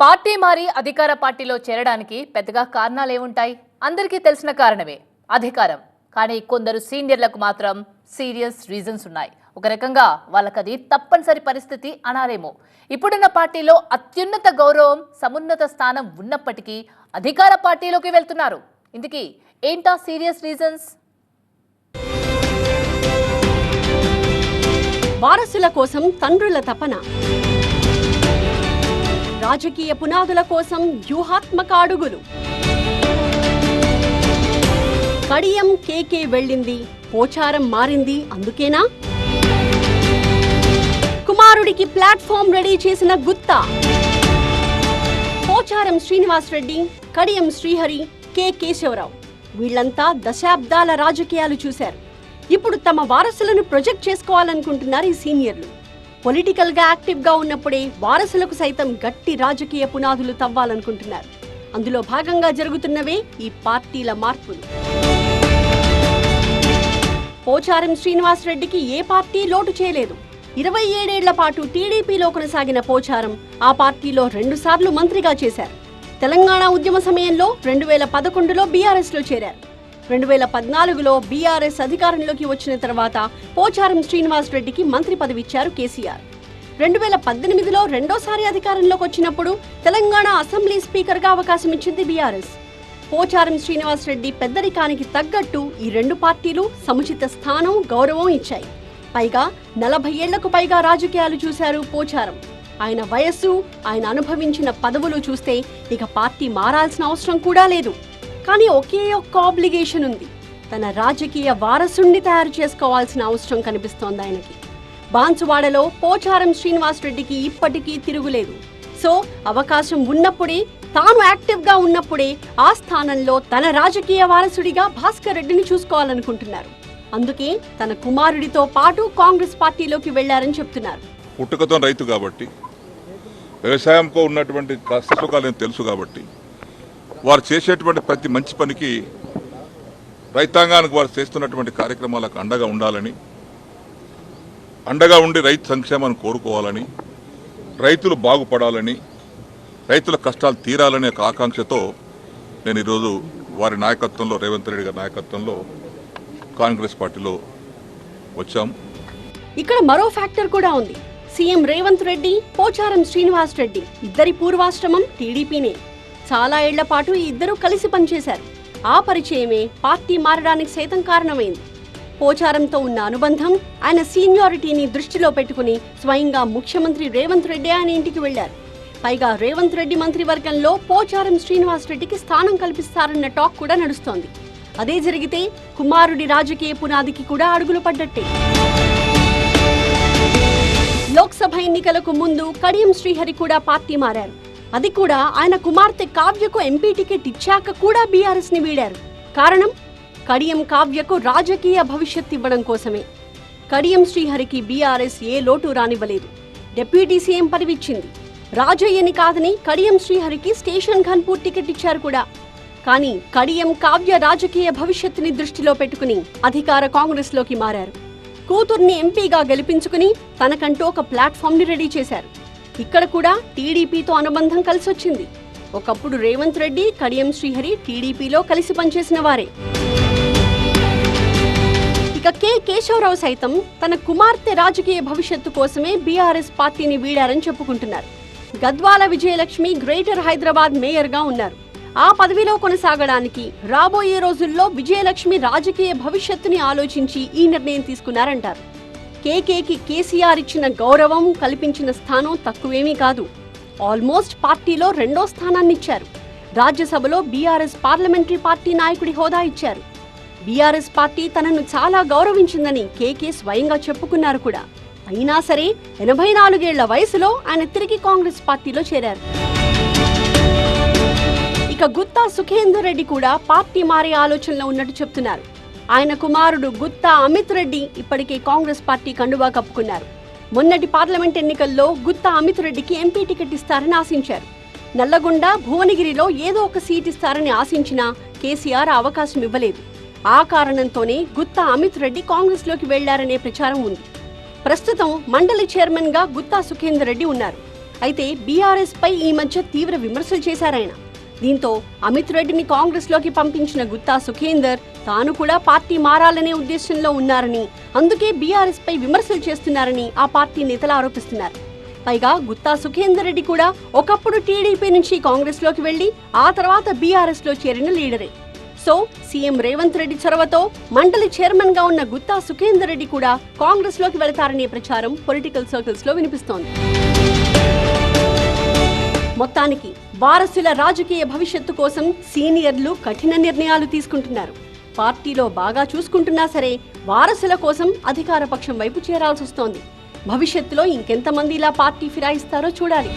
Party మారి అధికార పార్టీలో చేరడానికి పెద్దగా కారణాలు ఏముంటాయి? అందరికీ తెలిసిన కారణమే అధికారం. కానీ కొందరు సీనియర్లకు మాత్రం సీరియస్ రీజన్స్ ఉన్నాయి. ఒక రకంగా వాళ్ళకది తప్పనిసరి పరిస్థితి అనాలేమో. ఇప్పుడున్న పార్టీలో అత్యున్నత గౌరవం సమున్నత స్థానం ఉన్నప్పటికీ అధికార పార్టీలోకి వెళ్తున్నారు. ఇందుకీ ఏంటా సీరియస్ రీజన్స్? వారసుల కోసం తండ్రుల తపన. రాజకీయ పునాదుల కోసం వ్యూహాత్మక అడుగులు. కడియం కేకే వెళ్ళింది పోచారం మారింది అందుకేనా? కుమారుడికి ప్లాట్ఫామ్ రెడీ చేసిన గుత్తా. పోచారం శ్రీనివాస్ రెడ్డి కడియం శ్రీహరి కె కేశవరావు. వీళ్ళంతా దశాబ్దాల రాజకీయాలు చూశారు. ఇప్పుడు తమ వారసులను ప్రొజెక్ట్ చేసుకోవాలనుకుంటున్నారు ఈ సీనియర్లు. పొలిటికల్గా యాక్టివ్గా ఉన్నప్పుడే వారసులకు సైతం గట్టి రాజకీయ పునాదులు తవ్వాలనుకుంటున్నారు. అందులో భాగంగా జరుగుతున్నవే ఈ పార్టీల మార్పులు. పోచారం శ్రీనివాస్ రెడ్డికి ఏ పార్టీ లోటు చేయలేదు. ఇరవై ఏడేళ్ళ పాటు టీడీపీలో కొనసాగిన పోచారం ఆ పార్టీలో రెండుసార్లు మంత్రిగా చేశారు. తెలంగాణ ఉద్యమ సమయంలో రెండు వేల పదకొండులో బీఆర్ఎస్లో చేరారు. రెండు వేల పద్నాలుగులో బీఆర్ఎస్ అధికారంలోకి వచ్చిన తర్వాత పోచారం శ్రీనివాస్ రెడ్డికి మంత్రి పదవి ఇచ్చారు కేసీఆర్. రెండు వేల పద్దెనిమిదిలో రెండోసారి అధికారంలోకి వచ్చినప్పుడు తెలంగాణ అసెంబ్లీ స్పీకర్గా అవకాశం ఇచ్చింది బీఆర్ఎస్. పోచారం శ్రీనివాస్ రెడ్డి పెద్దరికానికి తగ్గట్టు ఈ రెండు పార్టీలు సముచిత స్థానం గౌరవం ఇచ్చాయి. పైగా నలభై ఏళ్ళకు పైగా రాజకీయాలు చూశారు పోచారం. ఆయన వయస్సు ఆయన అనుభవించిన పదవులు చూస్తే ఇక పార్టీ మారాల్సిన అవసరం కూడా లేదు. కానీ ఒకే ఒక్క ఆబ్లిగేషన్ ఉంది. తన రాజకీయ వారసుణ్ణి తయారు చేసుకోవాల్సిన అవసరం కనిపిస్తోంది ఆయనకి. బాన్సువాడలో పోచారం శ్రీనివాస్ రెడ్డికి ఇప్పటికీ తిరుగులేదు. సో అవకాశం ఉన్నప్పుడే తాను యాక్టివ్గా ఉన్నప్పుడే ఆ స్థానంలో తన రాజకీయ వారసుడిగా భాస్కర్ రెడ్డిని చూసుకోవాలనుకుంటున్నారు. అందుకే తన కుమారుడితో పాటు కాంగ్రెస్ పార్టీలోకి వెళ్ళారని చెప్తున్నారు. పుట్టుకతో రైతు కాబట్టి వ్యవసాయంతో ఉన్నటువంటి కష్టసుఖాలు తెలుసు కాబట్టి వారు చేసేటువంటి ప్రతి మంచి పనికి రైతాంగానికి వారు చేస్తున్నటువంటి కార్యక్రమాలకు అండగా ఉండాలని అండగా ఉండి రైతు సంక్షేమాన్ని కోరుకోవాలని రైతులు బాగుపడాలని రైతుల కష్టాలు తీరాలనే ఒక ఆకాంక్షతో నేను ఈరోజు వారి నాయకత్వంలో రేవంత్ రెడ్డి గారి నాయకత్వంలో కాంగ్రెస్ పార్టీలో వచ్చాం. ఇక్కడ మరో ఫ్యాక్టర్ కూడా ఉంది. సీఎం రేవంత్ రెడ్డి పోచారం శ్రీనివాస్ రెడ్డి ఇద్దరి పూర్వాశ్రమం టీడీపీనే. చాలా ఏళ్ళ పాటు ఈ ఇద్దరు కలిసి పనిచేశారు. ఆ పరిచయమే పార్టీ మారడానికి సైతం కారణమైంది. పోచారంతో ఉన్న అనుబంధం ఆయన సీనియారిటీని దృష్టిలో పెట్టుకుని స్వయంగా ముఖ్యమంత్రి రేవంత్ రెడ్డి ఆయన ఇంటికి వెళ్ళారు పైగా రేవంత్ రెడ్డి మంత్రివర్గంలో పోచారం శ్రీనివాస్ రెడ్డికి స్థానం కల్పిస్తారన్న టాక్ కూడా నడుస్తోంది. అదే జరిగితే కుమారుడి రాజకీయ పునాదికి కూడా అడుగులు పడ్డట్టే. లోక్సభ ఎన్నికలకు ముందు కడియం శ్రీహరి కూడా పార్టీ మారారు. అది కూడా ఆయన కుమార్తె కావ్యకు ఎంపీ టికెట్ ఇచ్చాక కూడా బీఆర్ఎస్ని వీడారు. కారణం కడియం కావ్యకు రాజకీయ భవిష్యత్ ఇవ్వడం కోసమే. కడియం శ్రీహరికి బీఆర్ఎస్ ఏ లోటు రానివ్వలేదు. Deputy CM పదవిచ్చింది. రాజయ్యని కాదని కడియం శ్రీహరికి స్టేషన్ ఘన్పూర్ టికెట్ ఇచ్చారు కూడా. కానీ కడియం కావ్య రాజకీయ భవిష్యత్తుని దృష్టిలో పెట్టుకుని అధికార కాంగ్రెస్లోకి మారారు. కూతుర్ని ఎంపీగా గెలిపించుకుని తనకంటూ ఒక ప్లాట్ఫామ్ని రెడీ చేశారు. ఇక్కడ కూడా టీడీపీతో అనుబంధం కలిసొచ్చింది. ఒకప్పుడు రేవంత్ రెడ్డి కడియం శ్రీహరి టీడీపీలో కలిసి పనిచేసిన వారే. ఇక కె కేశవరావు సైతం తన కుమార్తె రాజకీయ భవిష్యత్తు కోసమే బీఆర్ఎస్ పార్టీని వీడారని చెప్పుకుంటున్నారు. గద్వాల విజయలక్ష్మి గ్రేటర్ హైదరాబాద్ మేయర్గా ఉన్నారు. ఆ పదవిలో కొనసాగడానికి రాబోయే రోజుల్లో విజయలక్ష్మి రాజకీయ భవిష్యత్తుని ఆలోచించి ఈ నిర్ణయం తీసుకున్నారంటారు. కేకేకి కేసీఆర్ ఇచ్చిన గౌరవం కల్పించిన స్థానం తక్కువేమీ కాదు. ఆల్మోస్ట్ పార్టీలో రెండో స్థానాన్ని ఇచ్చారు రాజ్యసభలో బీఆర్ఎస్ పార్లమెంటరీ పార్టీ నాయకుడి హోదా ఇచ్చారు. బీఆర్ఎస్ పార్టీ తనను చాలా గౌరవించిందని కేకే స్వయంగా చెప్పుకున్నారు కూడా. అయినా సరే ఎనభై నాలుగేళ్ళ వయసులో ఆయన తిరిగి కాంగ్రెస్ పార్టీలో చేరారు. ఇక గుత్తా సుఖేందర్ రెడ్డి కూడా పార్టీ మారే ఆలోచనలో ఉన్నట్టు చెప్తున్నారు. ఆయన కుమారుడు గుత్తా అమిత్ రెడ్డి ఇప్పటికే కాంగ్రెస్ పార్టీ కండువా కప్పుకున్నారు. మొన్నటి పార్లమెంట్ ఎన్నికల్లో గుత్తా అమిత్ రెడ్డికి ఎంపీ టికెట్ ఇస్తారని ఆశించారు. నల్లగొండ భువనగిరిలో ఏదో ఒక సీట్ ఇస్తారని ఆశించినా కేసీఆర్ అవకాశం ఇవ్వలేదు. ఆ కారణంతోనే గుత్తా అమిత్ రెడ్డి కాంగ్రెస్లోకి వెళ్ళారనే ప్రచారం ఉంది. ప్రస్తుతం మండలి చైర్మన్గా గుత్తా సుఖేందర్ రెడ్డి ఉన్నారు. అయితే బీఆర్ఎస్ పై ఈ మధ్య తీవ్ర విమర్శలు చేశారాయన దీంతో అమిత్ రెడ్డిని కాంగ్రెస్లోకి పంపించిన గుత్తా సుఖేందర్ తాను కూడా పార్టీ మారాలనే ఉద్దేశంలో ఉన్నారని అందుకే బీఆర్ఎస్ పై విమర్శలు చేస్తున్నారని ఆ పార్టీ నేతలు ఆరోపిస్తున్నారు. పైగా గుత్తా సుఖేందర్ రెడ్డి కూడా ఒకప్పుడు టీడీపీ నుంచి కాంగ్రెస్లోకి వెళ్ళి ఆ తర్వాత బీఆర్ఎస్లో చేరిన లీడరే. సో సీఎం రేవంత్ రెడ్డి చొరవతో మండలి చైర్మన్గా ఉన్న గుత్తా సుఖేందర్ రెడ్డి కూడా కాంగ్రెస్లోకి వెళతారనే ప్రచారం పొలిటికల్ సర్కిల్స్లో వినిపిస్తోంది. మొత్తానికి వారసుల రాజకీయ భవిష్యత్తు కోసం సీనియర్లు కఠిన నిర్ణయాలు తీసుకుంటున్నారు. పార్టీలో బాగా చూసుకుంటున్నా సరే వారసుల కోసం అధికార పక్షం వైపు చేరాల్సి వస్తోంది భవిష్యత్తులో ఇంకెంతమంది ఇలా పార్టీ ఫిరాయిస్తారో చూడాలి.